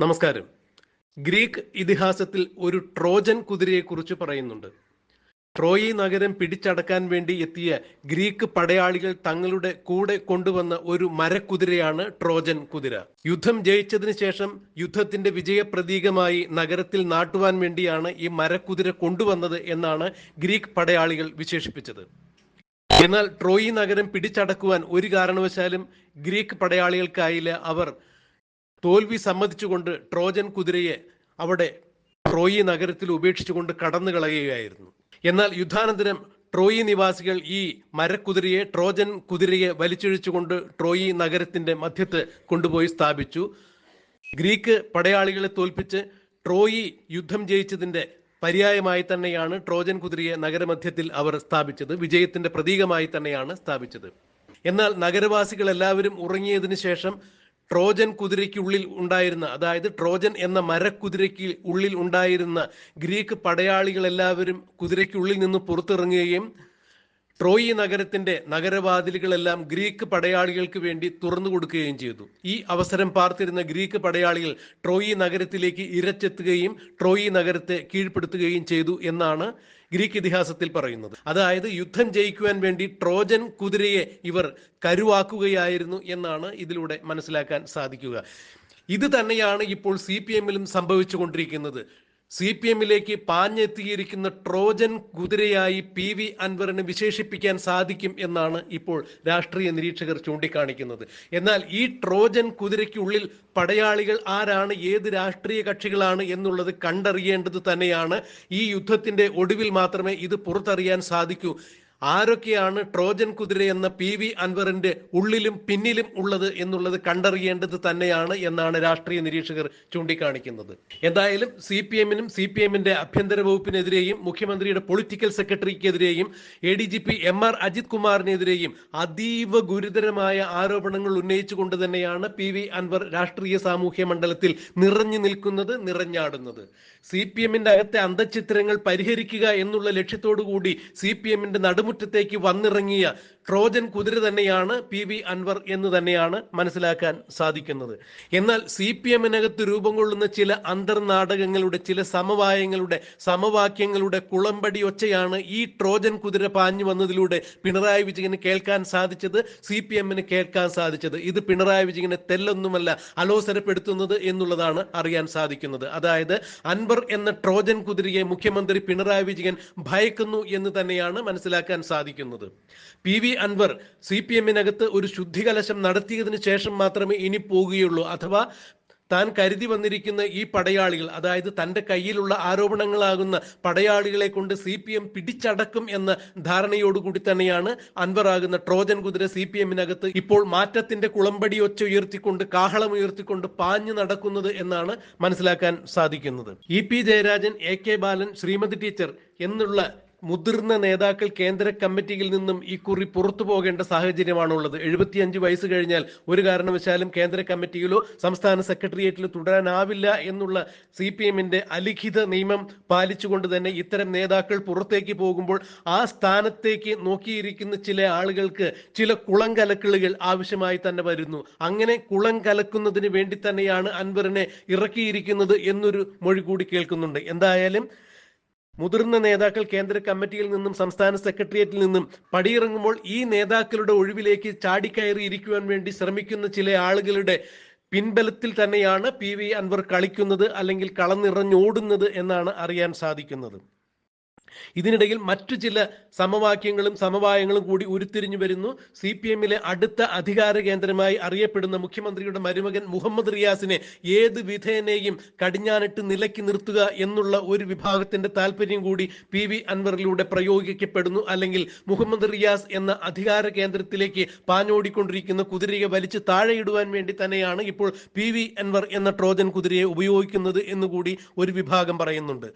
നമസ്കാരം. ഗ്രീക്ക് ഇതിഹാസത്തിൽ ഒരു ട്രോജൻ കുതിരയെക്കുറിച്ച് പറയുന്നുണ്ട്. ട്രോയി നഗരം പിടിച്ചടക്കാൻ വേണ്ടി എത്തിയ ഗ്രീക്ക് പടയാളികൾ തങ്ങളുടെ കൂടെ കൊണ്ടുവന്ന ഒരു മരക്കുതിരയാണ് ട്രോജൻ കുതിര. യുദ്ധം ജയിച്ചതിന് ശേഷം യുദ്ധത്തിന്റെ വിജയപ്രതീകമായി നഗരത്തിൽ നാട്ടുവാൻ വേണ്ടിയാണ് ഈ മരക്കുതിര കൊണ്ടുവന്നത് എന്നാണ് ഗ്രീക്ക് പടയാളികൾ വിശേഷിപ്പിച്ചത്. എന്നാൽ ട്രോയി നഗരം പിടിച്ചടക്കുവാൻ ഒരു കാരണവശാലും ഗ്രീക്ക് പടയാളികൾക്കായില്ല. അവർ തോൽവി സമ്മതിച്ചുകൊണ്ട് ട്രോജൻ കുതിരയെ അവിടെ ട്രോയി നഗരത്തിൽ ഉപേക്ഷിച്ചുകൊണ്ട് കടന്നു കളയുകയായിരുന്നു. എന്നാൽ യുദ്ധാനന്തരം ട്രോയി നിവാസികൾ ഈ മരക്കുതിരയെ ട്രോജൻ കുതിരയെ വലിച്ചിഴിച്ചുകൊണ്ട് ട്രോയി നഗരത്തിന്റെ മധ്യത്ത് കൊണ്ടുപോയി സ്ഥാപിച്ചു. ഗ്രീക്ക് പടയാളികളെ തോൽപ്പിച്ച് ട്രോയി യുദ്ധം ജയിച്ചതിന്റെ പര്യായമായി തന്നെയാണ് ട്രോജൻ കുതിരയെ നഗരമധ്യത്തിൽ അവർ സ്ഥാപിച്ചത്. വിജയത്തിന്റെ പ്രതീകമായി തന്നെയാണ് സ്ഥാപിച്ചത്. എന്നാൽ നഗരവാസികൾ എല്ലാവരും ഉറങ്ങിയതിനു ശേഷം ട്രോജൻ കുതിരയ്ക്കുള്ളിൽ ഉണ്ടായിരുന്ന അതായത് ട്രോജൻ എന്ന മരക്കുതിരയ്ക്ക് ഉള്ളിൽ ഉണ്ടായിരുന്ന ഗ്രീക്ക് പടയാളികളെല്ലാവരും കുതിരയ്ക്കുള്ളിൽ നിന്ന് പുറത്തിറങ്ങുകയും ട്രോയി നഗരത്തിന്റെ നഗരവാതിലുകളെല്ലാം ഗ്രീക്ക് പടയാളികൾക്ക് വേണ്ടി തുറന്നു കൊടുക്കുകയും ചെയ്തു. ഈ അവസരം പാർത്തിരുന്ന ഗ്രീക്ക് പടയാളികൾ ട്രോയി നഗരത്തിലേക്ക് ഇരച്ചെത്തുകയും ട്രോയി നഗരത്തെ കീഴ്പ്പെടുത്തുകയും ചെയ്തു എന്നാണ് ഗ്രീക്ക് ഇതിഹാസത്തിൽ പറയുന്നത്. അതായത് യുദ്ധം ജയിക്കുവാൻ വേണ്ടി ട്രോജൻ കുതിരയെ ഇവർ കരുവാക്കുകയായിരുന്നു എന്നാണ് ഇതിലൂടെ മനസ്സിലാക്കാൻ സാധിക്കുക. ഇത് തന്നെയാണ് ഇപ്പോൾ സി പി എമ്മിലും സംഭവിച്ചുകൊണ്ടിരിക്കുന്നത്. സി പി എമ്മിലേക്ക് പാഞ്ഞെത്തിയിരിക്കുന്ന ട്രോജൻ കുതിരയായി പി വി അൻവറിനെ വിശേഷിപ്പിക്കാൻ സാധിക്കും എന്നാണ് ഇപ്പോൾ രാഷ്ട്രീയ നിരീക്ഷകർ ചൂണ്ടിക്കാണിക്കുന്നത്. എന്നാൽ ഈ ട്രോജൻ കുതിരയ്ക്കുള്ളിൽ പടയാളികൾ ആരാണ് ഏത് രാഷ്ട്രീയ കക്ഷികളാണ് എന്നുള്ളത് കണ്ടറിയേണ്ടത് തന്നെയാണ്. ഈ യുദ്ധത്തിന്റെ ഒടുവിൽ മാത്രമേ ഇത് പുറത്തറിയാൻ സാധിക്കൂ. ആരൊക്കെയാണ് ട്രോജൻ കുതിര എന്ന പി വി അൻവറിന്റെ ഉള്ളിലും പിന്നിലും ഉള്ളത് എന്നുള്ളത് കണ്ടറിയേണ്ടത് തന്നെയാണ് എന്നാണ് രാഷ്ട്രീയ നിരീക്ഷകർ ചൂണ്ടിക്കാണിക്കുന്നത്. എന്തായാലും സി പി എമ്മിനും സി പി എമ്മിന്റെ ആഭ്യന്തര വകുപ്പിനെതിരെയും മുഖ്യമന്ത്രിയുടെ political സെക്രട്ടറിക്കെതിരെയും A D G P M R Ajith കുമാറിനെതിരെയും അതീവ ഗുരുതരമായ ആരോപണങ്ങൾ ഉന്നയിച്ചുകൊണ്ട് തന്നെയാണ് പി വി അൻവർ രാഷ്ട്രീയ സാമൂഹ്യ മണ്ഡലത്തിൽ നിറഞ്ഞു നിൽക്കുന്നത് നിറഞ്ഞാടുന്നത്. സി പി എമ്മിന്റെ അകത്തെ അന്തചിത്രങ്ങൾ പരിഹരിക്കുക എന്നുള്ള ലക്ഷ്യത്തോടു കൂടി സി പി എമ്മിന്റെ നടുമുറ്റത്തേക്ക് വന്നിറങ്ങിയ ട്രോജൻ കുതിര തന്നെയാണ് പി വി അൻവർ എന്ന് തന്നെയാണ് മനസ്സിലാക്കാൻ സാധിക്കുന്നത്. എന്നാൽ സി പി എമ്മിനകത്ത് രൂപം കൊള്ളുന്ന ചില അന്തർനാടകങ്ങളുടെ ചില സമവായങ്ങളുടെ സമവാക്യങ്ങളുടെ കുളമ്പടി ഒച്ചയാണ് ഈ ട്രോജൻ കുതിര പാഞ്ഞു വന്നതിലൂടെ പിണറായി വിജയന് കേൾക്കാൻ സാധിച്ചത് സി പി എമ്മിന് കേൾക്കാൻ സാധിച്ചത്. ഇത് പിണറായി വിജയനെ തെല്ലൊന്നുമല്ല അലോസരപ്പെടുത്തുന്നത് എന്നുള്ളതാണ് അറിയാൻ സാധിക്കുന്നത്. അതായത് അൻവർ എന്ന ട്രോജൻ കുതിരയെ മുഖ്യമന്ത്രി പിണറായി വിജയൻ ഭയക്കുന്നു എന്ന് തന്നെയാണ് മനസ്സിലാക്കാൻ സാധിക്കുന്നത്. P V Anvar C P എമ്മിനകത്ത് ഒരു ശുദ്ധികലശം നടത്തിയതിന് ശേഷം മാത്രമേ ഇനി പോകുകയുള്ളൂ അഥവാ താൻ കരുതി വന്നിരിക്കുന്ന ഈ പടയാളികൾ അതായത് തന്റെ കയ്യിലുള്ള ആരോപണങ്ങളാകുന്ന പടയാളികളെ കൊണ്ട് സി പി എം പിടിച്ചടക്കും എന്ന ധാരണയോടുകൂടി തന്നെയാണ് അൻവർ ആകുന്ന ട്രോജൻ കുതിര സി പി എമ്മിനകത്ത് ഇപ്പോൾ മാറ്റത്തിന്റെ കുളമ്പടി ഒച്ച ഉയർത്തിക്കൊണ്ട് കാഹളം ഉയർത്തിക്കൊണ്ട് പാഞ്ഞു നടക്കുന്നത് എന്നാണ് മനസ്സിലാക്കാൻ സാധിക്കുന്നത്. E P Jayarajan A K Balan Sreemathi teacher എന്നുള്ള മുതിർന്ന നേതാക്കൾ കേന്ദ്ര കമ്മിറ്റിയിൽ നിന്നും ഈ കുറി പുറത്തു പോകേണ്ട സാഹചര്യമാണുള്ളത്. എഴുപത്തിയഞ്ച് വയസ്സ് കഴിഞ്ഞാൽ ഒരു കാരണവശാലും കേന്ദ്ര കമ്മിറ്റിയിലോ സംസ്ഥാന സെക്രട്ടേറിയറ്റിലോ തുടരാനാവില്ല എന്നുള്ള സി പി എമ്മിന്റെ അലിഖിത നിയമം പാലിച്ചുകൊണ്ട് തന്നെ ഇത്തരം നേതാക്കൾ പുറത്തേക്ക് പോകുമ്പോൾ ആ സ്ഥാനത്തേക്ക് നോക്കിയിരിക്കുന്ന ചില ആളുകൾക്ക് ചില കുളം കലക്കിളുകൾ ആവശ്യമായി തന്നെ വരുന്നു. അങ്ങനെ കുളം കലക്കുന്നതിന് വേണ്ടി തന്നെയാണ് അൻവറിനെ ഇറക്കിയിരിക്കുന്നത് എന്നൊരു മൊഴി കൂടി കേൾക്കുന്നുണ്ട്. എന്തായാലും മുതിർന്ന നേതാക്കൾ കേന്ദ്ര കമ്മിറ്റിയിൽ നിന്നും സംസ്ഥാന സെക്രട്ടേറിയറ്റിൽ നിന്നും പടിയിറങ്ങുമ്പോൾ ഈ നേതാക്കളുടെ ഒഴിവിലേക്ക് ചാടിക്കയറി ഇരിക്കുവാൻ വേണ്ടി ശ്രമിക്കുന്ന ചില ആളുകളുടെ പിൻബലത്തിൽ തന്നെയാണ് പി വി അൻവർ കളിക്കുന്നത് അല്ലെങ്കിൽ കളനിറഞ്ഞോടുന്നത് എന്നാണ് അറിയാൻ സാധിക്കുന്നത്. ഇതിനിടയിൽ മറ്റു ചില സമവാക്യങ്ങളും സമവായങ്ങളും കൂടി ഉരുത്തിരിഞ്ഞു വരുന്നു. സി പി എമ്മിലെ അടുത്ത അധികാര കേന്ദ്രമായി അറിയപ്പെടുന്ന മുഖ്യമന്ത്രിയുടെ മരുമകൻ മുഹമ്മദ് റിയാസിനെ ഏത് വിധേനയും കടിഞ്ഞാനിട്ട് നിലയ്ക്ക് നിർത്തുക എന്നുള്ള ഒരു വിഭാഗത്തിന്റെ താല്പര്യം കൂടി പി വി അൻവറിലൂടെ പ്രയോഗിക്കപ്പെടുന്നു. അല്ലെങ്കിൽ മുഹമ്മദ് റിയാസ് എന്ന അധികാര കേന്ദ്രത്തിലേക്ക് പാഞ്ഞോടിക്കൊണ്ടിരിക്കുന്ന കുതിരയെ വലിച്ച് താഴെയിടുവാൻ വേണ്ടി തന്നെയാണ് ഇപ്പോൾ പി വി അൻവർ എന്ന ട്രോജൻ കുതിരയെ ഉപയോഗിക്കുന്നത് എന്നുകൂടി ഒരു വിഭാഗം പറയുന്നുണ്ട്.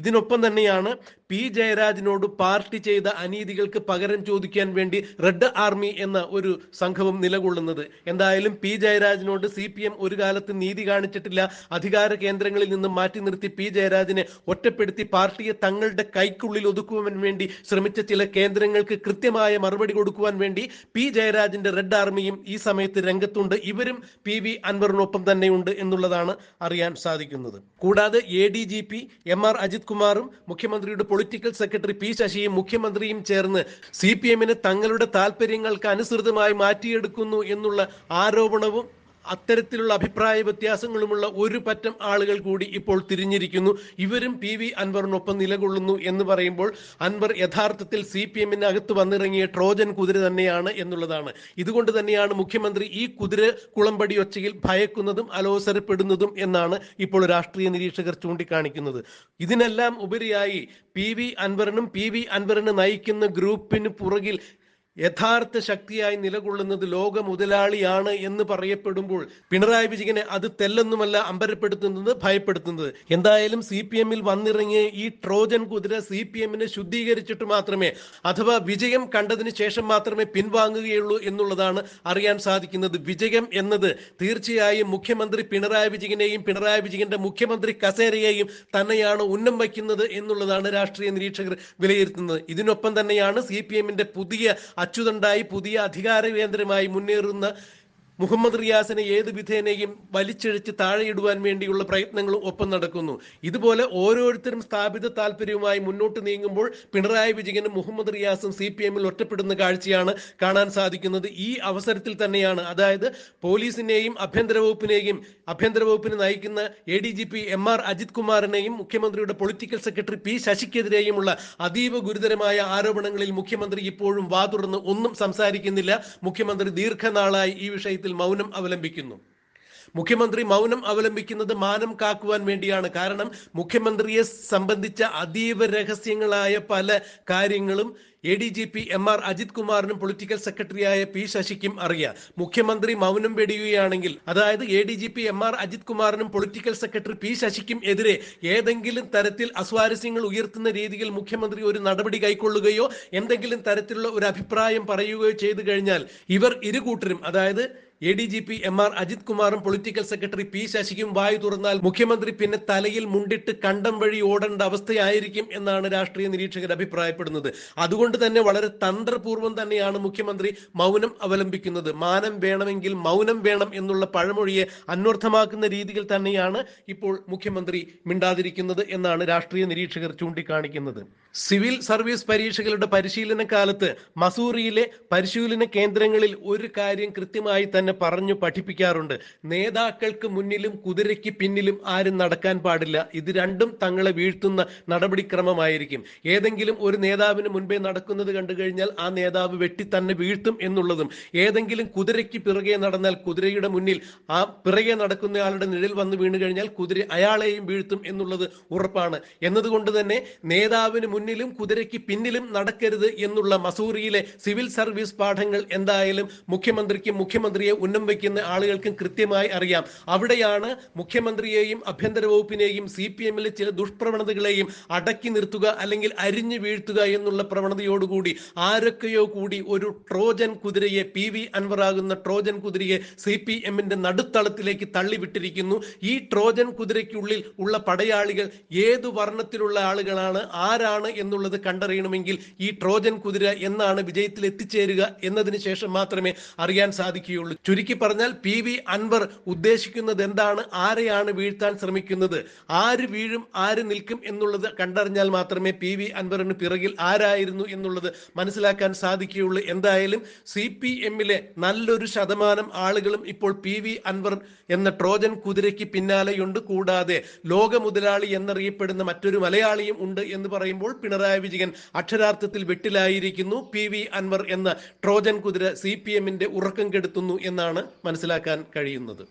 ഇതിനൊപ്പം തന്നെയാണ് പി ജയരാജനോട് പാർട്ടി ചെയ്ത അനീതികൾക്ക് പകരം ചോദിക്കാൻ വേണ്ടി റെഡ് ആർമി എന്ന ഒരു സംഘവും നിലകൊള്ളുന്നത്. എന്തായാലും പി ജയരാജനോട് സി പി എം ഒരു കാലത്ത് നീതി കാണിച്ചിട്ടില്ല. അധികാര കേന്ദ്രങ്ങളിൽ നിന്ന് മാറ്റി നിർത്തി പി ജയരാജനെ ഒറ്റപ്പെടുത്തി പാർട്ടിയെ തങ്ങളുടെ കൈക്കുള്ളിൽ ഒതുക്കുവാൻ വേണ്ടി ശ്രമിച്ച ചില കേന്ദ്രങ്ങൾക്ക് കൃത്യമായ മറുപടി കൊടുക്കുവാൻ വേണ്ടി പി ജയരാജന്റെ റെഡ് ആർമിയും ഈ സമയത്ത് രംഗത്തുണ്ട്. ഇവരും പി വി അൻവറിനൊപ്പം തന്നെയുണ്ട് എന്നുള്ളതാണ് അറിയാൻ സാധിക്കുന്നത്. കൂടാതെ A D G P M R Ajith കുമാറും മുഖ്യമന്ത്രിയുടെ പൊളിറ്റിക്കൽ സെക്രട്ടറി പി ശശിയും മുഖ്യമന്ത്രിയും ചേർന്ന് സി പി എമ്മിനെ തങ്ങളുടെ താല്പര്യങ്ങൾക്ക് അനുസൃതമായി മാറ്റിയെടുക്കുന്നു എന്നുള്ള ആരോപണവും അത്തരത്തിലുള്ള അഭിപ്രായ വ്യത്യാസങ്ങളുമുള്ള ഒരു പറ്റം ആളുകൾ കൂടി ഇപ്പോൾ തിരിഞ്ഞിരിക്കുന്നു. ഇവരും പി വി അൻവറിനൊപ്പം നിലകൊള്ളുന്നു എന്ന് പറയുമ്പോൾ അൻവർ യഥാർത്ഥത്തിൽ സി പി എമ്മിന് അകത്ത് വന്നിറങ്ങിയ ട്രോജൻ കുതിര തന്നെയാണ് എന്നുള്ളതാണ്. ഇതുകൊണ്ട് തന്നെയാണ് മുഖ്യമന്ത്രി ഈ കുതിര കുളമ്പടി ഒച്ചയിൽ ഭയക്കുന്നതും അലോസരപ്പെടുന്നതും എന്നാണ് ഇപ്പോൾ രാഷ്ട്രീയ നിരീക്ഷകർ ചൂണ്ടിക്കാണിക്കുന്നത്. ഇതിനെല്ലാം ഉപരിയായി പി വി അൻവറിനും പി വി അൻവറിനെ നയിക്കുന്ന ഗ്രൂപ്പിന് പുറകിൽ യഥാർത്ഥ ശക്തിയായി നിലകൊള്ളുന്നത് ലോക മുതലാളിയാണ് എന്ന് പറയപ്പെടുമ്പോൾ പിണറായി വിജയനെ അത് തെല്ലെന്നുമല്ല അമ്പരപ്പെടുത്തുന്നത് ഭയപ്പെടുത്തുന്നത്. എന്തായാലും സി പി എമ്മിൽ വന്നിറങ്ങിയ ഈ ട്രോജൻ കുതിര സി പി എമ്മിനെ ശുദ്ധീകരിച്ചിട്ട് മാത്രമേ അഥവാ വിജയം കണ്ടതിന് ശേഷം മാത്രമേ പിൻവാങ്ങുകയുള്ളൂ എന്നുള്ളതാണ് അറിയാൻ സാധിക്കുന്നത്. വിജയം എന്നത് തീർച്ചയായും മുഖ്യമന്ത്രി പിണറായി വിജയനെയും പിണറായി വിജയന്റെ മുഖ്യമന്ത്രി കസേരയെയും തന്നെയാണ് ഉന്നം വയ്ക്കുന്നത് എന്നുള്ളതാണ് രാഷ്ട്രീയ നിരീക്ഷകർ വിലയിരുത്തുന്നത്. ഇതിനൊപ്പം തന്നെയാണ് സി പുതിയ അച്യുതണ്ടായി പുതിയ അധികാര കേന്ദ്രമായി മുന്നേറുന്ന മുഹമ്മദ് റിയാസിനെ ഏത് വിധേനയും വലിച്ചിഴച്ച് താഴെയിടുവാൻ വേണ്ടിയുള്ള പ്രയത്നങ്ങളും ഒപ്പം നടക്കുന്നു. ഇതുപോലെ ഓരോരുത്തരും സ്ഥാപിത താല്പര്യവുമായി മുന്നോട്ട് നീങ്ങുമ്പോൾ പിണറായി വിജയനും മുഹമ്മദ് റിയാസും സി പി എമ്മിൽ ഒറ്റപ്പെടുന്ന കാഴ്ചയാണ് കാണാൻ സാധിക്കുന്നത്. ഈ അവസരത്തിൽ തന്നെയാണ്. അതായത് പോലീസിനെയും ആഭ്യന്തര വകുപ്പിനെയും ആഭ്യന്തര വകുപ്പിനെ നയിക്കുന്ന A D G P M R Ajith കുമാറിനെയും മുഖ്യമന്ത്രിയുടെ പൊളിറ്റിക്കൽ സെക്രട്ടറി പി ശശിക്കെതിരെയുമുള്ള അതീവ ഗുരുതരമായ ആരോപണങ്ങളിൽ മുഖ്യമന്ത്രി ഇപ്പോഴും വാതുറന്ന് ഒന്നും സംസാരിക്കുന്നില്ല. മുഖ്യമന്ത്രി ദീർഘനാളായി ഈ വിഷയത്തിൽ മൗനം അവലംബിക്കുന്നു. മുഖ്യമന്ത്രി മൗനം അവലംബിക്കുന്നത് മാനം കാക്കുവാൻ വേണ്ടിയാണ്. കാരണം മുഖ്യമന്ത്രിയെ സംബന്ധിച്ച അതീവ രഹസ്യങ്ങളായ പല കാര്യങ്ങളും A D G P M R Ajith കുമാറിനും political സെക്രട്ടറിയായ പി ശശിക്കും അറിയാം. മുഖ്യമന്ത്രി മൗനം വെടിയുകയാണെങ്കിൽ അതായത് A D G P M R Ajith കുമാറിനും political secretary P ശശിക്കും എതിരെ ഏതെങ്കിലും തരത്തിൽ അസ്വാരസ്യങ്ങൾ ഉയർത്തുന്ന രീതിയിൽ മുഖ്യമന്ത്രി ഒരു നടപടി കൈക്കൊള്ളുകയോ എന്തെങ്കിലും തരത്തിലുള്ള ഒരു അഭിപ്രായം പറയുകയോ ചെയ്തു കഴിഞ്ഞാൽ ഇവർ ഇരുകൂട്ടരും അതായത് A D G P M R Ajith കുമാറും പൊളിറ്റിക്കൽ സെക്രട്ടറി പി ശശിക്കും വായു തുറന്നാൽ മുഖ്യമന്ത്രി പിന്നെ തലയിൽ മുണ്ടിട്ട് കണ്ടം വഴി ഓടേണ്ട അവസ്ഥയായിരിക്കും എന്നാണ് രാഷ്ട്രീയ നിരീക്ഷകർ അഭിപ്രായപ്പെടുന്നത്. അതുകൊണ്ട് തന്നെ വളരെ തന്ത്രപൂർവം തന്നെയാണ് മുഖ്യമന്ത്രി മൗനം അവലംബിക്കുന്നത്. മാനം വേണമെങ്കിൽ മൗനം വേണം എന്നുള്ള പഴമൊഴിയെ അന്വർത്ഥമാക്കുന്ന രീതിയിൽ തന്നെയാണ് ഇപ്പോൾ മുഖ്യമന്ത്രി മിണ്ടാതിരിക്കുന്നത് എന്നാണ് രാഷ്ട്രീയ നിരീക്ഷകർ ചൂണ്ടിക്കാണിക്കുന്നത്. സിവിൽ സർവീസ് പരീക്ഷകളുടെ പരിശീലന കാലത്ത് മസൂറിയിലെ പരിശീലന കേന്ദ്രങ്ങളിൽ ഒരു കാര്യം കൃത്യമായി തന്നെ പറഞ്ഞു പഠിപ്പിക്കാറുണ്ട്. നേതാക്കൾക്ക് മുന്നിലും കുതിരയ്ക്ക് പിന്നിലും ആരും നടക്കാൻ പാടില്ല. ഇത് രണ്ടും തങ്ങളെ വീഴ്ത്തുന്ന നടപടിക്രമമായിരിക്കും. ഏതെങ്കിലും ഒരു നേതാവിന് മുൻപേ നടക്കുന്നത് കണ്ടു കഴിഞ്ഞാൽ ആ നേതാവ് വെട്ടി തന്നെ വീഴ്ത്തും എന്നുള്ളതും. ഏതെങ്കിലും കുതിരയ്ക്ക് പിറകെ നടന്നാൽ കുതിരയുടെ മുന്നിൽ ആ പിറകെ നടക്കുന്നയാളുടെ നിഴൽ വന്ന് വീണു കഴിഞ്ഞാൽ കുതിര അയാളെയും വീഴ്ത്തും എന്നുള്ളത് ഉറപ്പാണ്. എന്നതുകൊണ്ട് തന്നെ നേതാവിന് മുന്നിലും കുതിരയ്ക്ക് പിന്നിലും നടക്കരുത് എന്നുള്ള മസൂറിയിലെ സിവിൽ സർവീസ് പാഠങ്ങൾ എന്തായാലും മുഖ്യമന്ത്രിക്കും മുഖ്യമന്ത്രിയെ ഉന്നം വയ്ക്കുന്ന ആളുകൾക്കും കൃത്യമായി അറിയാം. അവിടെയാണ് മുഖ്യമന്ത്രിയെയും ആഭ്യന്തര വകുപ്പിനെയും സി പി എമ്മിലെ ചില ദുഷ്പ്രവണതകളെയും അടക്കി നിർത്തുക അല്ലെങ്കിൽ അരിഞ്ഞു വീഴ്ത്തുക എന്നുള്ള പ്രവണതയോടുകൂടി ആരൊക്കെയോ കൂടി ഒരു ട്രോജൻ കുതിരയെ പി വി അൻവറാകുന്ന ട്രോജൻ കുതിരയെ സി പി എമ്മിന്റെ നടുത്തളത്തിലേക്ക് തള്ളിവിട്ടിരിക്കുന്നു. ഈ ട്രോജൻ കുതിരയ്ക്കുള്ളിൽ ഉള്ള പടയാളികൾ ഏതു വർണത്തിലുള്ള ആളുകളാണ് ആരാണ് എന്നുള്ളത് കണ്ടറിയണമെങ്കിൽ ഈ ട്രോജൻ കുതിര എന്നാണ് വിജയത്തിൽ എത്തിച്ചേരുക എന്നതിന് ശേഷം മാത്രമേ അറിയാൻ സാധിക്കുകയുള്ളൂ. ചുരുക്കി പറഞ്ഞാൽ പി വി അൻവർ ഉദ്ദേശിക്കുന്നത് എന്താണ്? ആരെയാണ് വീഴ്ത്താൻ ശ്രമിക്കുന്നത്? ആര് വീഴും ആര് നിൽക്കും എന്നുള്ളത് കണ്ടറിഞ്ഞാൽ മാത്രമേ പി വി അൻവറിന് പിറകിൽ ആരായിരുന്നു എന്നുള്ളത് മനസ്സിലാക്കാൻ സാധിക്കുകയുള്ളൂ. എന്തായാലും സി പി എമ്മിലെ നല്ലൊരു ശതമാനം ആളുകളും ഇപ്പോൾ പി വി അൻവർ എന്ന ട്രോജൻ കുതിരയ്ക്ക് പിന്നാലെയുണ്ട്. കൂടാതെ ലോക മുതലാളി എന്നറിയപ്പെടുന്ന മറ്റൊരു മലയാളിയും ഉണ്ട് എന്ന് പറയുമ്പോൾ പിണറായി വിജയൻ അക്ഷരാർത്ഥത്തിൽ വെട്ടിലായിരിക്കുന്നു. പി വി അൻവർ എന്ന ട്രോജൻ കുതിര സി പി എമ്മിന്റെ ഉറക്കം കെടുത്തുന്നു എന്നാണ് മനസ്സിലാക്കാൻ കഴിയുന്നത്.